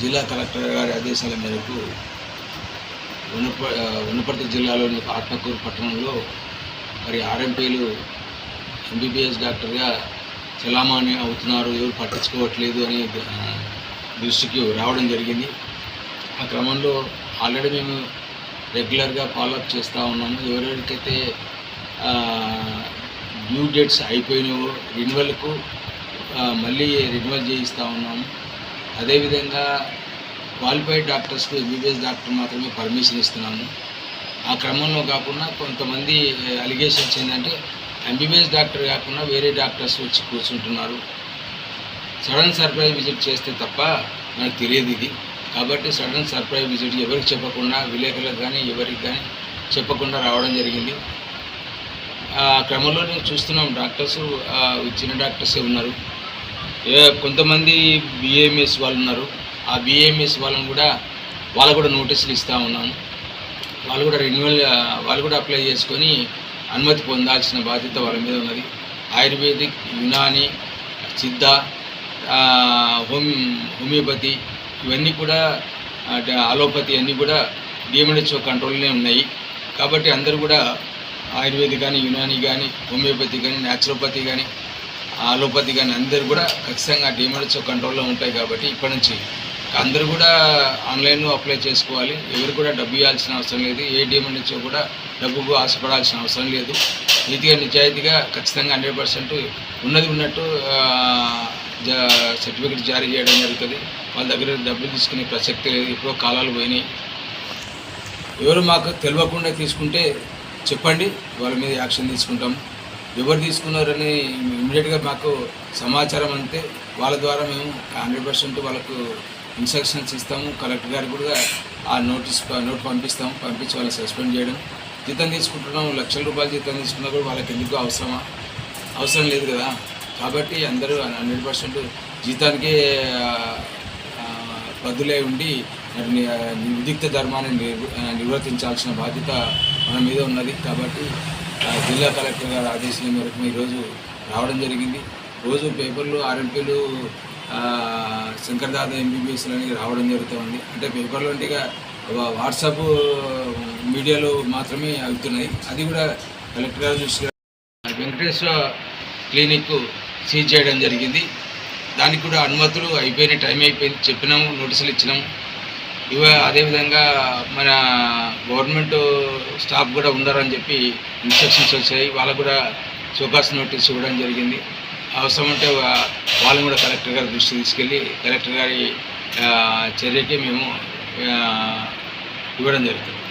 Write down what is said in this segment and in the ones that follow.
జిల్లా కలెక్టర్ గారి ఆదేశాల మేరకు ఉన్నప ఉన్నపర్తి జిల్లాలోని ఆత్మకూరు పట్టణంలో మరి ఆర్ఎంపీలు ఎంబీబీఎస్ డాక్టర్గా చలామణి అవుతున్నారు. ఎవరు పట్టించుకోవట్లేదు అని దృష్టికి రావడం జరిగింది. ఆ క్రమంలో ఆల్రెడీ మేము రెగ్యులర్గా ఫాలోఅప్ చేస్తూ ఉన్నాము. ఎవరెవరికైతే డ్యూ డేట్స్ అయిపోయినావో రెన్యువల్కు మళ్ళీ రెన్యువల్ చేయిస్తూ ఉన్నాము. అదేవిధంగా క్వాలిఫైడ్ డాక్టర్స్కు ఎంబీబీఎస్ డాక్టర్ మాత్రమే పర్మిషన్ ఇస్తున్నాము. ఆ క్రమంలో కాకుండా కొంతమంది అలిగేషన్స్ ఏంటంటే ఎంబీబీఎస్ డాక్టర్ కాకుండా వేరే డాక్టర్స్ వచ్చి కూర్చుంటున్నారు. సడన్ సర్ప్రైజ్ విజిట్ చేస్తే తప్ప మనకు తెలియదు ఇది. కాబట్టి సడన్ సర్ప్రైజ్ విజిట్ ఎవరికి చెప్పకుండా విలేకరులకు కానీ ఎవరికి కానీ చెప్పకుండా రావడం జరిగింది. ఆ క్రమంలో నేను చూస్తున్నాం డాక్టర్స్ చిన్న డాక్టర్సే ఉన్నారు. కొంతమంది బిఏఎంఎస్ వాళ్ళు ఉన్నారు. ఆ బిఏఎంఎస్ వాళ్ళని కూడా వాళ్ళకు కూడా నోటీసులు ఇస్తూ ఉన్నాము వాళ్ళు కూడా రెన్యువల్ వాళ్ళు కూడా అప్లై చేసుకొని అనుమతి పొందాల్సిన బాధ్యత వాళ్ళ మీద ఉన్నది. ఆయుర్వేదిక్ యునాని సిద్ధ హోమి హోమ్ హోమియోపతి ఇవన్నీ కూడా అంటే అలోపతి అన్నీ కూడా డిఎంహెచ్ఓ కంట్రోల్లోనే ఉన్నాయి. కాబట్టి అందరూ కూడా ఆయుర్వేదిక్ కానీ యునాని కానీ హోమియోపతి కానీ న్యాచురోపతి కానీ ఆలోపతి కానీ అందరూ కూడా ఖచ్చితంగా డిఎంహెచ్ఓ కంట్రోల్లో ఉంటాయి కాబట్టి ఇప్పటి నుంచి అందరూ కూడా ఆన్లైన్లో అప్లై చేసుకోవాలి. ఎవరు కూడా డబ్బు ఇవ్వాల్సిన అవసరం లేదు. ఏ డిఎంహెచ్ఓ కూడా డబ్బుకు ఆశపడాల్సిన అవసరం లేదు. నీతిగా నిజాయితీగా ఖచ్చితంగా హండ్రెడ్ పర్సెంట్ ఉన్నది ఉన్నట్టు సర్టిఫికెట్ జారీ చేయడం జరుగుతుంది. వాళ్ళ దగ్గర డబ్బులు తీసుకునే ప్రసక్తి లేదు. ఎప్పుడో కాలాలు పోయినాయి. ఎవరు మాకు తెలియకుండా తీసుకుంటే చెప్పండి. వాళ్ళ మీద యాక్షన్ తీసుకుంటాం. ఎవరు తీసుకున్నారని ఇమీడియట్గా మాకు సమాచారం అంటే వాళ్ళ ద్వారా మేము హండ్రెడ్ పర్సెంట్ వాళ్ళకు ఇన్స్ట్రక్షన్స్ ఇస్తాము. కలెక్టర్ గారికి కూడా ఆ నోటీస్ నోట్ పంపిస్తాం పంపించి వాళ్ళని సస్పెండ్ చేయడం. జీతం తీసుకుంటున్నాం లక్షల రూపాయలు జీతం తీసుకున్నా కూడా వాళ్ళకి ఎందుకు అవసరమా? అవసరం లేదు కదా. కాబట్టి అందరూ హండ్రెడ్ పర్సెంట్ జీతానికే ఆ, బద్దులై ఉండి మరి ధర్మాన్ని నిర్వర్తించాల్సిన బాధ్యత మన మీద ఉన్నది. కాబట్టి జిల్లా కలెక్టర్ గారి ఆదేశాల మేరకు ఈరోజు రావడం జరిగింది. రోజు పేపర్లు ఆర్ఎంపీలు శంకర్దాద ఎంబీబీఎస్లు అని రావడం జరుగుతుంది అంటే పేపర్లు అంటే ఇక వాట్సాప్ మీడియాలో మాత్రమే అవుతున్నాయి. అది కూడా కలెక్టర్ గారు దృష్టిలో వెంకటేశ్వర క్లినిక్ సీజ్ చేయడం జరిగింది. దానికి కూడా అనుమతులు అయిపోయిన టైం అయిపోయింది. చెప్పినాము నోటీసులు ఇచ్చినాము. ఇవ అదేవిధంగా మన గవర్నమెంట్ స్టాఫ్ కూడా ఉన్నారని చెప్పి ఇన్స్ట్రక్షన్స్ వచ్చాయి. వాళ్ళకు కూడా చౌకాస్ నోటీస్ ఇవ్వడం జరిగింది. అవసరం ఉంటే వాళ్ళని కూడా కలెక్టర్ గారి దృష్టికి తీసుకెళ్ళి కలెక్టర్ గారి చర్యకి మేము ఇవ్వడం జరుగుతుంది.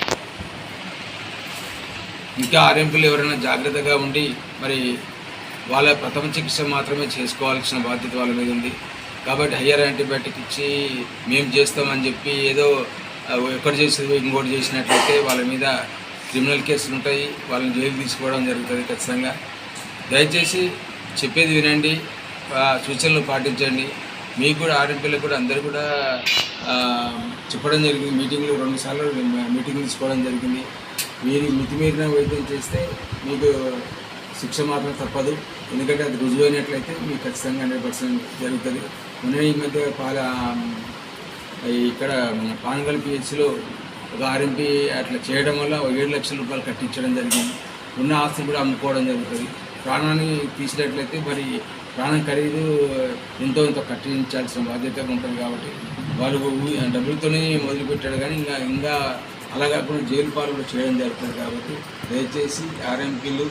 ఇంకా ఆర్ఎంపీలు ఎవరైనా జాగ్రత్తగా ఉండి మరి వాళ్ళ ప్రథమ చికిత్స మాత్రమే చేసుకోవాల్సిన బాధ్యత వాళ్ళ మీద ఉంది. కాబట్టి హయ్యర్ యాంటీబయాటిక్ ఇచ్చి మేము చేస్తామని చెప్పి ఏదో ఎక్కడ చేసేది ఇంకోటి చేసినట్లయితే వాళ్ళ మీద క్రిమినల్ కేసులు ఉంటాయి వాళ్ళని జైలు తీసుకోవడం జరుగుతుంది ఖచ్చితంగా. దయచేసి చెప్పేది వినండి ఆ, సూచనలు పాటించండి. మీకు కూడా ఆర్ఎంపీలకు కూడా అందరు కూడా చెప్పడం జరిగింది. మీటింగ్లో రెండుసార్లు మీటింగ్ తీసుకోవడం జరిగింది. మీరు మితిమీరిన వైద్యం చేస్తే మీకు శిక్ష మాత్రం తప్పదు. ఎందుకంటే అది రుజువైనట్లయితే మీకు ఖచ్చితంగా హండ్రెడ్ పర్సెంట్ జరుగుతుంది. మొన్న ఈ మధ్య పాల ఇక్కడ మన పానగల్ పిహెచ్లో ఒక ఆర్ఎంపీ అట్లా చేయడం వల్ల ఏడు లక్షల రూపాయలు కట్టించడం జరిగింది. ఉన్న ఆస్తి కూడా అమ్ముకోవడం జరుగుతుంది. ప్రాణాన్ని తీసినట్లయితే మరి ప్రాణం ఖరీదు ఎంతో ఎంతో కట్టించాల్సిన బాధ్యత ఉంటుంది కాబట్టి వాళ్ళు డబ్బులతోనే మొదలుపెట్టాడు కానీ ఇంకా ఇంకా అలా కాకుండా జైలు పాలు కూడా చేయడం జరుగుతుంది కాబట్టి దయచేసి ఆర్ఎంపీలు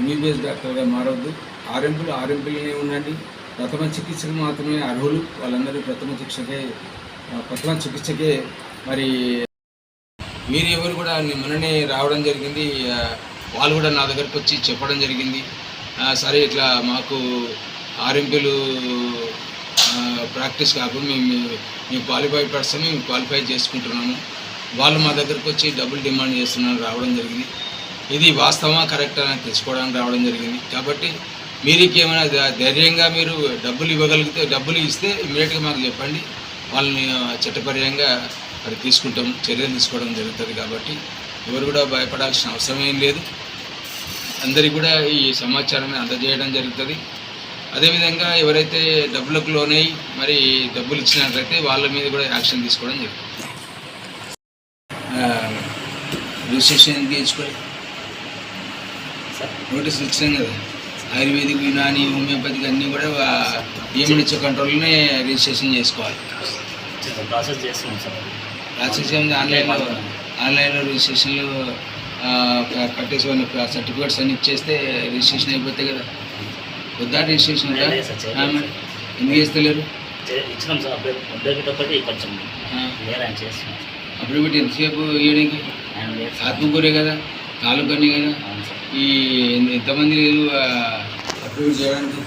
ఎంబీబీఎస్ డాక్టర్గా మారవద్దు ఆర్ఎంపీలు ఆర్ఎంపీలనే ఉండండి. ప్రథమ చికిత్సకు మాత్రమే అర్హులు. వాళ్ళందరూ ప్రథమ చికిత్సకే ప్రథమ చికిత్సకే మరి మీరు ఎవరు కూడా మననే మొన్ననే రావడం జరిగింది. వాళ్ళు కూడా నా దగ్గరకు వచ్చి చెప్పడం జరిగింది. ఆ, సరే ఇట్లా మాకు ఆర్ఎంపీలు ప్రాక్టీస్ కాకుండా మేము మేము క్వాలిఫై పర్సన్ మేము క్వాలిఫై చేసుకుంటున్నాము. వాళ్ళు మా దగ్గరకు వచ్చి డబ్బులు డిమాండ్ చేస్తున్నారు రావడం జరిగింది. ఇది వాస్తవమా కరెక్టా అని తెలుసుకోవడానికి రావడం జరిగింది. కాబట్టి మీరికి ఏమైనా ధైర్యంగా మీరు డబ్బులు ఇవ్వగలిగితే డబ్బులు ఇస్తే ఇమీడియట్గా మాకు చెప్పండి. వాళ్ళని చట్టపర్యంగా చట్టపరంగా మరి తీసుకుంటాం చర్యలు తీసుకోవడం జరుగుతుంది కాబట్టి ఎవరు కూడా భయపడాల్సిన అవసరం ఏం లేదు. అందరికీ కూడా ఈ సమాచారాన్ని అందజేయడం జరుగుతుంది. అదేవిధంగా ఎవరైతే డబ్బులకు లోనై మరి డబ్బులు ఇచ్చినట్లయితే వాళ్ళ మీద కూడా యాక్షన్ తీసుకోవడం జరుగుతుంది. రిజిస్ట్రేషన్ తీసుకోవాలి నోటీసులు ఇచ్చినాం కదా. ఆయుర్వేదిక్ యునాని హోమియోపతిక్ అన్నీ కూడా ఈఎండిచ్ కంట్రోల్లోనే రిజిస్ట్రేషన్ చేసుకోవాలి. ప్రాసెస్ చేస్తున్నాం సార్. ప్రాసెస్ ఏముంది? ఆన్లైన్లో ఆన్లైన్లో రిజిస్ట్రేషన్లో కట్టేసి సర్టిఫికేట్స్ అన్ని ఇచ్చేస్తే రిజిస్ట్రేషన్ అయిపోతాయి కదా. వద్దా రిజిస్ట్రేషన్ ఎందుకు చేస్తలేరు? ఇచ్చినాం సార్ అప్పుడే కొంచెం ఎంతసేపు ఇవ్వడానికి. ఆత్మకూరే కదా తాలూకని కదా. ఈ ఎంతమంది లేదు అప్రూవ్ చేయడానికి